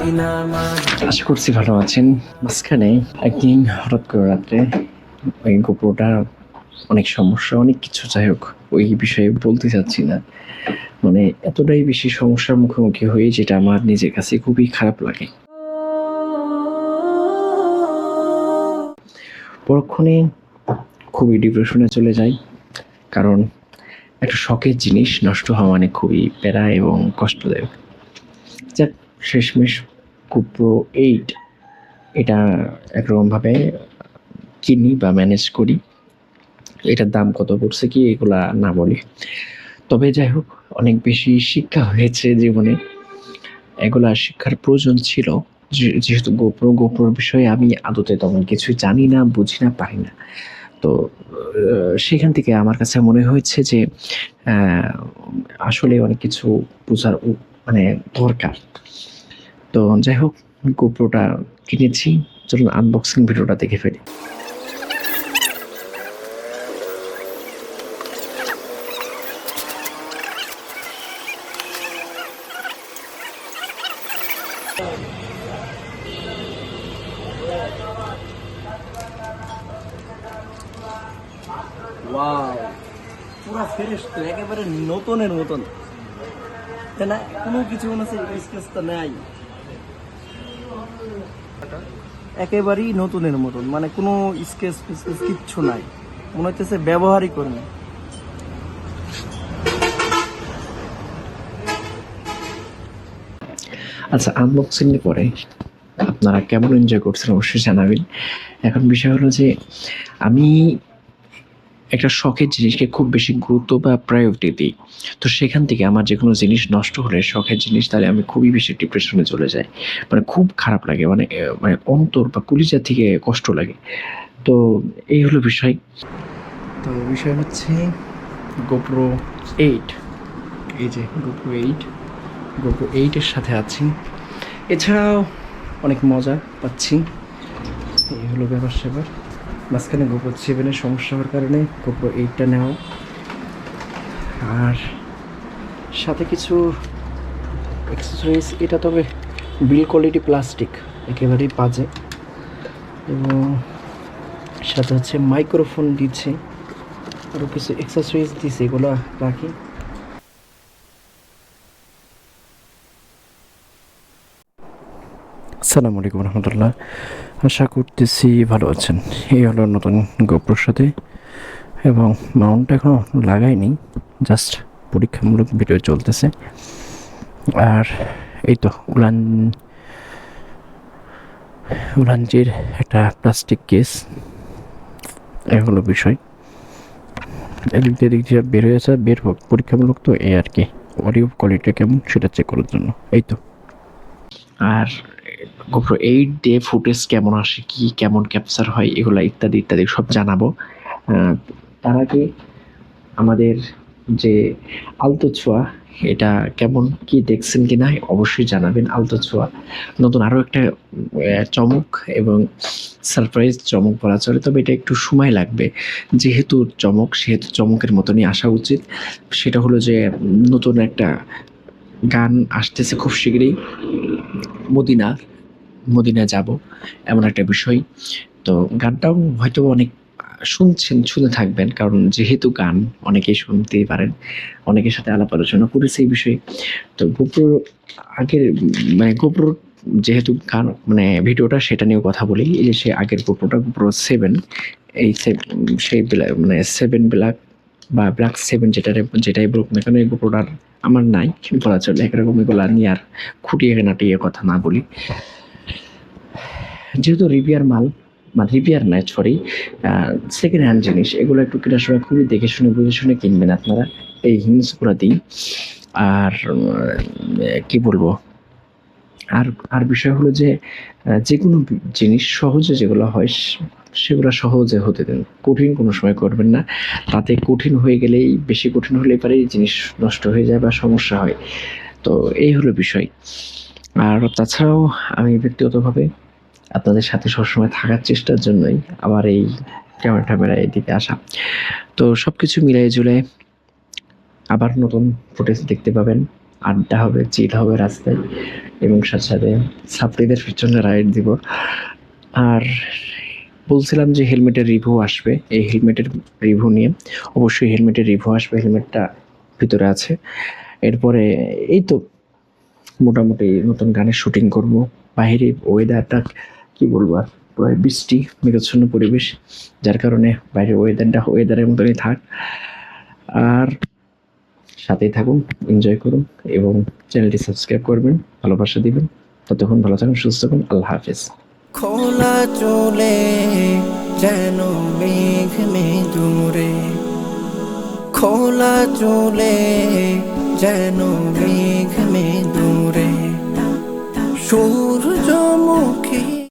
আশা করছি ভালো আছেন। মাঝখানে একদিন হঠাৎ করে রাত্রে ওই গোপ্রোটার অনেক সমস্যা, অনেক কিছু, যাই হোক, ওই বিষয়ে বলতে চাচ্ছি না। মানে এতটাই বেশি সমস্যার মুখোমুখি হয়ে যেটা আমার নিজের কাছে খুবই খারাপ লাগে। পরক্ষণে খুবই ডিপ্রেশনে চলে যাই, কারণ একটা শখের জিনিস নষ্ট হওয়া মানে খুবই প্যারা এবং কষ্টদায়ক। যাক, শেষমেশ কুপ্রো এইট এটা একরকমভাবে কিনি বা ম্যানেজ করি। এটার দাম কত পড়ছে কি এগুলা না বলি। তবে যাই হোক অনেক বেশি শিক্ষা হয়েছে জীবনে। এগুলা শিক্ষার প্রয়োজন ছিল। যেহেতু গোপ্র গোপ্রোর বিষয়ে আমি আদতে তেমন কিছু জানি না, বুঝি না, পারি না। তো সেখান থেকে আমার কাছে মনে হয়েছে যে আসলে অনেক কিছু বোঝার মানে দরকার। তো যাই হোক গোপ্রোটা কিনেছি। চলুন আনবক্সিং ভিডিওটা দেখে ফেলি। একেবারে নতুনের মতন। তাই না? কোনো কিছু মনে হচ্ছে নাই। একেবারেই নতুনের মতন মানে কোনো স্কেচ ফিস্কেচ কিচ্ছু নাই। মনে হচ্ছে ব্যবহারই করেনি। আচ্ছা আনবক্সিং এর পরে আপনারা কেমন এনজয় করছেন অবশ্যই জানাবেন। এখন বিষয় হলো যে, আমি একটা শখের জিনিসকে খুব বেশি গুরুত্ব বা প্রায়োরিটি দিই। তো সেখান থেকে আমার যে কোনো জিনিস নষ্ট হলে শখের জিনিস তাহলে আমি খুবই বেশি ডিপ্রেশনে চলে যাই। মানে খুব খারাপ লাগে মানে মানে অন্তর বা কলিজা থেকে কষ্ট লাগে। তো এই হলো বিষয়। তো বিষয় হচ্ছে গোপ্রো এইট এই যে গোপ্রো এইট গোপ্রো এইটের সাথে আছি। এছাড়াও অনেক মজা পাচ্ছি। এই হলো ব্যাপার স্যাপার মাঝখানে গোপ্রো সেভেনের সমস্যা হওয়ার কারণে গোপ্রো এইটটা নেওয়া আর সাথে কিছু অ্যাক্সেসরিজ এটা তবে বিল কোয়ালিটি প্লাস্টিক একেবারেই বাজে। এবং সাথে হচ্ছে মাইক্রোফোন দিচ্ছে। আরও কিছু অ্যাক্সেসরিজ দিচ্ছে এগুলো রাখি। আসসালামু আলাইকুম রহমতুল্লাহ। আশা করতেছি ভালো আছেন। এই হলো নতুন গোপ্রোর সাথে এবং মাউন্ট এখনও লাগাইনি জাস্ট পরীক্ষামূলক ভিডিও চলতেছে। আর এই তো উলান, উলানজির একটা প্লাস্টিক কেস এই হলো বিষয়। এদিক দিয়ে এদিক দিয়ে বের হয়েছে, বের হোক, পরীক্ষামূলক তো এই আর কি। অডিও কোয়ালিটি কেমন সেটা চেক করার জন্য। এই তো। আর গোপ্রো এইট ডে ফুটেজ কেমন আসে, কি, কেমন ক্যাপচার হয়, এগুলো ইত্যাদি ইত্যাদি সব জানাব। তার আগে আমাদের যে আলতো ছোঁয়া, এটা কেমন, কি দেখছেন কি না অবশ্যই জানাবেন আলতো ছোঁয়া। নতুন আরও একটা চমক এবং সারপ্রাইজ চমক বলা চলে, তবে এটা একটু সময় লাগবে। যেহেতু চমক, সেহেতু চমকের মতনই আসা উচিত। সেটা হলো যে, নতুন একটা গান আসতেছে খুব শীঘ্রই মদিনা মদিনা যাব, এমন একটা বিষয়। তো গানটাও হয়তো অনেক শুনছেন, শুনে থাকবেন, কারণ যেহেতু গান অনেকেই শুনতেই পারেন, অনেকের সাথে আলাপ আলোচনা করেছে এই বিষয়ে। তো গোপ্রো আগের মানে গোপ্রো যেহেতু গান মানে ভিডিওটা সেটা নিয়েও কথা বলি, এই যে সে আগের গোপ্রোটা, গোপ্রো সেভেন এই সেই মানে সেভেন ব্ল্যাক বা ব্ল্যাক সেভেন যেটা যেটাই বলুক না কেন, এই গোপ্রোটার আমার নাই, বলা চলে, একরকম এগুলো নিয়ে আর খুঁটিয়ে নাটিয়ে কথা না বলি। যেহেতু রিভিয়ার মাল মানে রিভিয়ার নাই সরি সেকেন্ড হ্যান্ড জিনিস, এগুলো একটু কেনার সময় খুবই দেখে শুনে, বুঝে শুনে কিনবেন আপনারা। এই হিংসগুলো দিই। আর কি বলব? আর আর বিষয় হলো যে যে কোনো জিনিস সহজে যেগুলো হয়, সেগুলো সহজে হতে দেন। কঠিন কোনো সময় করবেন না। তাতে কঠিন হয়ে গেলেই, বেশি কঠিন হলে পারে জিনিস নষ্ট হয়ে যায় বা সমস্যা হয়। তো এই হলো বিষয়। আর তাছাড়াও আমি ব্যক্তিগতভাবে আপনাদের সাথে সবসময় থাকার চেষ্টার জন্যই আমার এই ক্যামেরা ট্যামেরা এদিকে আসা। তো সব কিছু মিলাই জুলে আবার নতুন ফুটেজ দেখতে পাবেন। আড্ডা হবে চিল হবে রাস্তায় এবং সাথে সাথে ছাত্রীদের পিছনে রাইড দিব। আর বলছিলাম যে হেলমেটের রিভিউ আসবে। এই হেলমেটের রিভিউ নিয়ে অবশ্যই হেলমেটের রিভিউ আসবে, হেলমেটটা ভিতরে আছে। এরপরে এই তো মোটামুটি নতুন গানের শুটিং করব। বাইরে ওয়েদারটা কি বলব আর? প্রায় বৃষ্টি মেঘাচ্ছন্ন পরিবেশ, যার কারণে বাইরে ওয়েদারটা ওয়েদারের মতনই থাক। আর সাথেই থাকুন এনজয় করুন এবং চ্যানেলটি সাবস্ক্রাইব করবেন, ভালোবাসা দিবেন। ততক্ষণ ভালো থাকুন, সুস্থ থাকুন, আল্লাহ হাফেজ। খোলা চলে যেন মেঘ দূরে। খোলা চলে যেন মেঘ দূরে। সূর্যমুখী